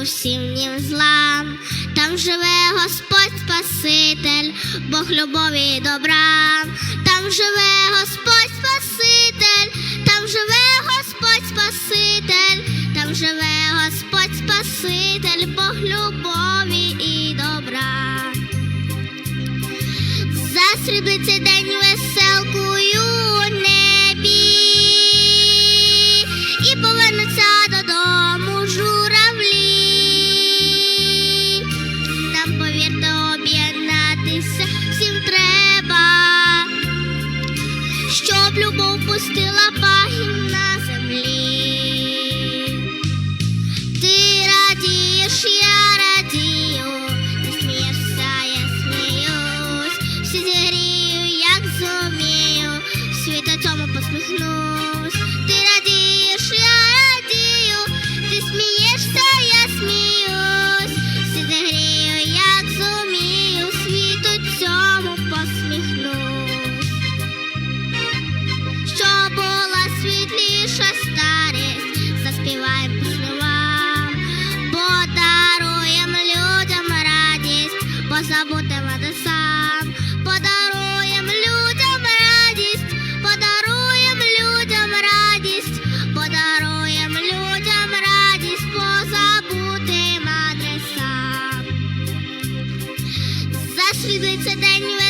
зовсім ні зла. Там живе Господь Спаситель, Бог любові і добра. Там живе Господь Спаситель, там живе Господь Спаситель, там живе Господь Спаситель, Бог любові і добра. Засріблиться день веселкою, вірно об'єднатися всім треба, щоб любов пустила. Sweet lips and then you